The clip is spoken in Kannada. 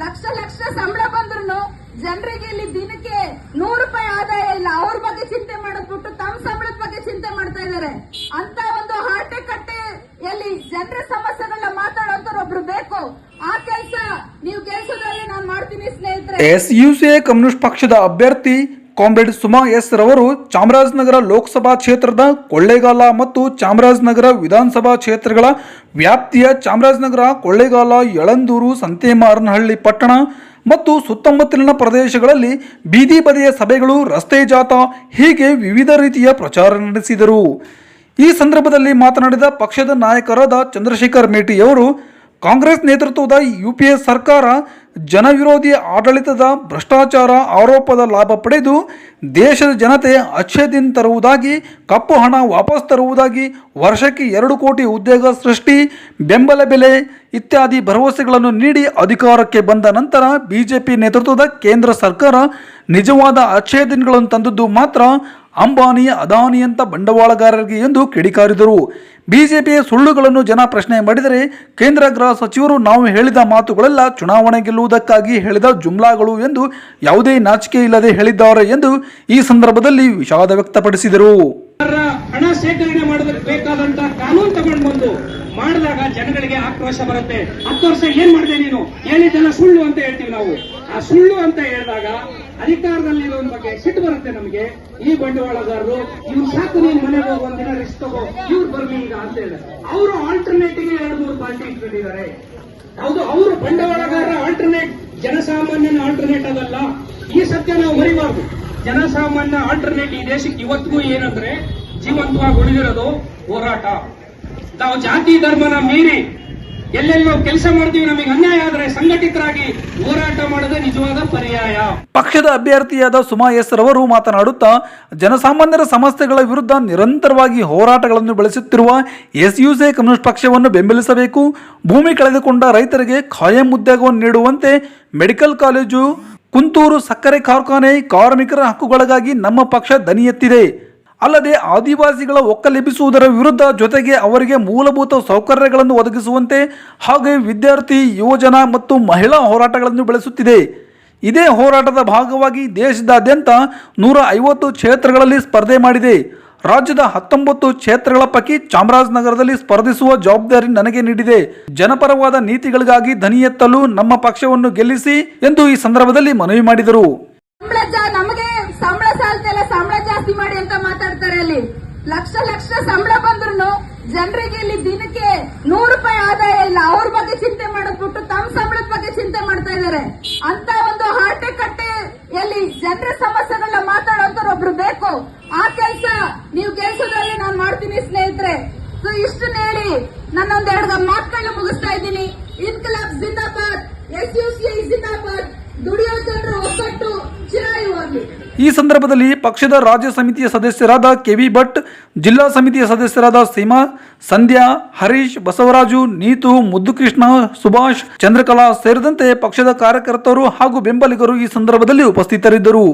ಲಕ್ಷ ಲಕ್ಷ ಸಂಬಳ ಬಂದ್ರು ಜನರಿಗೆ ಇಲ್ಲಿ ದಿನಕ್ಕೆ ನೂರು ರೂಪಾಯಿ ಆದಾಯ ಇಲ್ಲ. ಅವ್ರ ಬಗ್ಗೆ ಚಿಂತೆ ಮಾಡೋದ್ ಬಿಟ್ಟು ತಮ್ಮ ಸಂಬಳದ ಬಗ್ಗೆ ಚಿಂತೆ ಮಾಡ್ತಾ ಇದ್ದಾರೆ ಅಂತ ಒಂದು ಹಾಟೆ ಕಟ್ಟೆಯಲ್ಲಿ ಜನರ ಸಮಸ್ಯೆಗಳನ್ನ ಮಾತಾಡೋಂತವ್ರು ಒಬ್ರು ಬೇಕು. ಆ ಕೆಲಸ ನೀವು ಕೆಲಸದಲ್ಲಿ ನಾನು ಮಾಡ್ತೀನಿ ಸ್ನೇಹಿತರೆ. ಎಸ್ ಯು ಸಿ ಕಮ್ಯುನಿಸ್ಟ್ ಪಕ್ಷದ ಅಭ್ಯರ್ಥಿ ಕಾಮ್ರೇಡ್ ಸುಮಾ ಎಸ್ ರವರು ಚಾಮರಾಜನಗರ ಲೋಕಸಭಾ ಕ್ಷೇತ್ರದ ಕೊಳ್ಳೇಗಾಲ ಮತ್ತು ಚಾಮರಾಜನಗರ ವಿಧಾನಸಭಾ ಕ್ಷೇತ್ರಗಳ ವ್ಯಾಪ್ತಿಯ ಚಾಮರಾಜನಗರ ಕೊಳ್ಳೇಗಾಲ ಯಳಂದೂರು ಸಂತೇಮಾರನಹಳ್ಳಿ ಪಟ್ಟಣ ಮತ್ತು ಸುತ್ತಮುತ್ತಲಿನ ಪ್ರದೇಶಗಳಲ್ಲಿ ಬೀದಿ ಬದಿಯ ಸಭೆಗಳು, ರಸ್ತೆ ಜಾಥಾ ಹೀಗೆ ವಿವಿಧ ರೀತಿಯ ಪ್ರಚಾರ ನಡೆಸಿದರು. ಈ ಸಂದರ್ಭದಲ್ಲಿ ಮಾತನಾಡಿದ ಪಕ್ಷದ ನಾಯಕರಾದ ಚಂದ್ರಶೇಖರ್ ಮೇಟಿಯವರು ಕಾಂಗ್ರೆಸ್ ನೇತೃತ್ವದ ಯುಪಿಎ ಸರ್ಕಾರ ಜನವಿರೋಧಿ ಆಡಳಿತದ ಭ್ರಷ್ಟಾಚಾರ ಆರೋಪದ ಲಾಭ ಪಡೆದು ದೇಶದ ಜನತೆ ಅಚ್ಛೇದಿನ ತರುವುದಾಗಿ, ಕಪ್ಪು ಹಣ ವಾಪಸ್ ತರುವುದಾಗಿ ವರ್ಷಕ್ಕೆ ಎರಡು ಕೋಟಿ ಉದ್ಯೋಗ ಸೃಷ್ಟಿ, ಬೆಂಬಲ ಬೆಲೆ ಇತ್ಯಾದಿ ಭರವಸೆಗಳನ್ನು ನೀಡಿ ಅಧಿಕಾರಕ್ಕೆ ಬಂದ ನಂತರ ಬಿಜೆಪಿ ನೇತೃತ್ವದ ಕೇಂದ್ರ ಸರ್ಕಾರ ನಿಜವಾದ ಅಚ್ಛೇದನಗಳನ್ನು ತಂದದ್ದು ಮಾತ್ರ ಅಂಬಾನಿ ಅದಾನಿಯಂತ ಬಂಡವಾಳಗಾರರಿಗೆ ಎಂದು ಕಿಡಿಕಾರಿದರು. ಬಿಜೆಪಿಯ ಸುಳ್ಳುಗಳನ್ನು ಜನ ಪ್ರಶ್ನೆ ಮಾಡಿದರೆ ಕೇಂದ್ರ ಗೃಹ ಸಚಿವರು ನಾವು ಹೇಳಿದ ಮಾತುಗಳೆಲ್ಲ ಚುನಾವಣೆ ಗೆಲ್ಲುವುದಕ್ಕಾಗಿ ಹೇಳಿದ ಜುಮ್ಲಾಗಳು ಎಂದು ಯಾವುದೇ ನಾಚಿಕೆ ಇಲ್ಲದೆ ಹೇಳಿದ್ದಾರೆ ಎಂದು ಈ ಸಂದರ್ಭದಲ್ಲಿ ವಿಷಾದ ವ್ಯಕ್ತಪಡಿಸಿದರು. ಹಣ ಶೇಖರಣೆ ಮಾಡಬೇಕಾದಂತಹ ಬೇಕಾದಂತ ಕಾನೂನು ತಗೊಂಡು ಬಂದು ಮಾಡಿದಾಗ ಜನಗಳಿಗೆ ಆಕ್ರೋಶ ಬರುತ್ತೆ. ಹತ್ತು ವರ್ಷ ಏನ್ ಮಾಡಿದೆ ನೀನು? ಹೇಳಿದ್ದೆಲ್ಲ ಸುಳ್ಳು ಅಂತ ಹೇಳ್ತೀವಿ ನಾವು. ಆ ಸುಳ್ಳು ಅಂತ ಹೇಳಿದಾಗ ಅಧಿಕಾರದಲ್ಲಿರೋ ಬಗ್ಗೆ ಸಿಟ್ಟು ಬರುತ್ತೆ ನಮಗೆ. ಈ ಬಂಡವಾಳಗಾರರು, ಇವ್ರು ಸಾಕು ನೀನ್ ಮನೆಗೆ ಹೋಗಿ ಒಂದಿನ ರಿಸ್ಕ್ ತಗೋ, ಇವ್ರು ಬರ್ಲಿ ಈಗ ಅಂತ ಹೇಳಿ ಅವರು ಆಲ್ಟರ್ನೇಟಿವ್ ಎರಡು ಮೂರು ಪಾರ್ಟಿ ಇಟ್ಕೊಂಡಿದ್ದಾರೆ. ಹೌದು, ಅವರು ಬಂಡವಾಳಗಾರ ಆಲ್ಟರ್ನೇಟ್ ಜನಸಾಮಾನ್ಯನ ಆಲ್ಟರ್ನೇಟ್ ಅದಲ್ಲ. ಈ ಸತ್ಯ ನಾವು ಮರಿಬಾರ್ದು. ಜನಸಾಮಾನ್ಯ ಆಲ್ಟರ್ನೇಟ್ ಈ ದೇಶಕ್ಕೆ ಇವತ್ತಿಗೂ ಏನಂದ್ರೆ ಜೀವಂತವಾಗಿ ಉಳಿದಿರೋದು ಹೋರಾಟ. ನಾವು ಜಾತಿ ಧರ್ಮನ ಮೀರಿ ಎಲ್ಲೆಲ್ಲೋ ಕೆಲಸ ಮಾಡ್ತೀವಿ, ನಮಗೆ ಅನ್ಯಾಯ ಆದ್ರೆ ಸಂಘಟಿತರಾಗಿ ಹೋರಾಟ ಮಾಡೋದೇ ನಿಜವಾದ ಪರ್ಯಾಯ. ಪಕ್ಷದ ಅಭ್ಯರ್ಥಿಯಾದ ಸುಮಾ ಎಸ್ ರವರು ಮಾತನಾಡುತ್ತಾ, ಜನಸಾಮಾನ್ಯರ ಸಮಸ್ಯೆಗಳ ವಿರುದ್ಧ ನಿರಂತರವಾಗಿ ಹೋರಾಟಗಳನ್ನು ಬೆಳೆಸುತ್ತಿರುವ ಎಸ್ ಯು ಸಿ ಕಮ್ಯುನಿಸ್ಟ್ ಪಕ್ಷವನ್ನು ಬೆಂಬಲಿಸಬೇಕು. ಭೂಮಿ ಕಳೆದುಕೊಂಡ ರೈತರಿಗೆ ಖಾಯಂ ಉದ್ಯೋಗವನ್ನು ನೀಡುವಂತೆ ಮೆಡಿಕಲ್ ಕಾಲೇಜು, ಕುಂತೂರು ಸಕ್ಕರೆ ಕಾರ್ಖಾನೆ ಕಾರ್ಮಿಕರ ಹಕ್ಕುಗಳಿಗಾಗಿ ನಮ್ಮ ಪಕ್ಷ ದನಿ ಎತ್ತಿದೆ ಅಲ್ಲದೆ ಆದಿವಾಸಿಗಳ ಒಕ್ಕಲೆಬ್ಬಿಸುವುದರ ವಿರುದ್ಧ ಜೊತೆಗೆ ಅವರಿಗೆ ಮೂಲಭೂತ ಸೌಕರ್ಯಗಳನ್ನು ಒದಗಿಸುವಂತೆ ಹಾಗೆ ವಿದ್ಯಾರ್ಥಿ, ಯುವಜನ ಮತ್ತು ಮಹಿಳಾ ಹೋರಾಟಗಳನ್ನು ಬೆಳೆಸುತ್ತಿದೆ. ಇದೇ ಹೋರಾಟದ ಭಾಗವಾಗಿ ದೇಶದಾದ್ಯಂತ ನೂರ ಐವತ್ತು ಕ್ಷೇತ್ರಗಳಲ್ಲಿ ಸ್ಪರ್ಧೆ ಮಾಡಿದೆ. ರಾಜ್ಯದ ಹತ್ತೊಂಬತ್ತು ಕ್ಷೇತ್ರಗಳ ಪೈಕಿ ಚಾಮರಾಜನಗರದಲ್ಲಿ ಸ್ಪರ್ಧಿಸುವ ಜವಾಬ್ದಾರಿ ನನಗೆ ನೀಡಿದೆ. ಜನಪರವಾದ ನೀತಿಗಳಿಗಾಗಿ ಧ್ವನಿ ಎತ್ತಲು ನಮ್ಮ ಪಕ್ಷವನ್ನು ಗೆಲ್ಲಿಸಿ ಎಂದು ಈ ಸಂದರ್ಭದಲ್ಲಿ ಮನವಿ ಮಾಡಿದರು ಸಂಬಳ ಜಾ- ನಮಗೆ ಸಂಬಳ ಸಾಲ್ತಿಲ್ಲ ಸಂಬಳ ಜಾಸ್ತಿ ಮಾಡಿ ಅಂತ ಮಾತಾಡ್ತಾರೆ ಅಲ್ಲಿ. ಲಕ್ಷ ಲಕ್ಷ ಸಂಬಳ ಬಂದ್ರು ಜನರಿಗೆ ಇಲ್ಲಿ ದಿನಕ್ಕೆ ನೂರು ರೂಪಾಯಿ ಆದಾಯ ಇಲ್ಲ. ಅವ್ರ ಬಗ್ಗೆ ಚಿಂತೆ ಮಾಡೋದ್ ಬಿಟ್ಟು ತಮ್ಮ ಸಂಬಳದ ಬಗ್ಗೆ ಚಿಂತೆ ಮಾಡ್ತಾ ಇದ್ದಾರೆ ಅಂತ ಒಂದು ಹಾಟೆ ಕಟ್ಟೆಯಲ್ಲಿ ಜನರ ಸಮಸ್ಯೆಗಳನ್ನ ಮಾತಾಡೋಂಥವ್ರು ಒಬ್ರು ಬೇಕು ಆ ಕೆಲಸ ನೀವು ಕೆಲಸದಲ್ಲಿ ನಾನು ಮಾಡ್ತೀನಿ ಸ್ನೇಹಿತರೆ ಸೊ ಇಷ್ಟನ್ನ ಹೇಳಿ ನಾನೊಂದ್ ಎರಡು ಮಾತುಗಳನ್ನ ಮುಗಿಸ್ತಾ ಇದ್ದೀನಿ ಇನ್ಕಲಾಬ್ ಜಿಂದಾಬಾದ್ ಎಸ್ ಯು ಸಿ ಜಿಂದಾಬಾದ್ ದುಡಿಯೋ ಜನರು ಒಗ್ಗಟ್ಟು ಚಿರಾಯುವಾಗ್ಲಿ ಈ ಸಂದರ್ಭದಲ್ಲಿ ಪಕ್ಷದ ರಾಜ್ಯ ಸಮಿತಿಯ ಸದಸ್ಯರಾದ ಕೆವಿ ಭಟ್, ಜಿಲ್ಲಾ ಸಮಿತಿಯ ಸದಸ್ಯರಾದ ಸೀಮಾ, ಸಂಧ್ಯಾ, ಹರೀಶ್, ಬಸವರಾಜು, ನೀತು, ಮುದ್ದುಕೃಷ್ಣ, ಸುಭಾಷ್, ಚಂದ್ರಕಲಾ ಸೇರಿದಂತೆ ಪಕ್ಷದ ಕಾರ್ಯಕರ್ತರು ಹಾಗೂ ಬೆಂಬಲಿಗರು ಈ ಸಂದರ್ಭದಲ್ಲಿ ಉಪಸ್ಥಿತರಿದ್ದರು.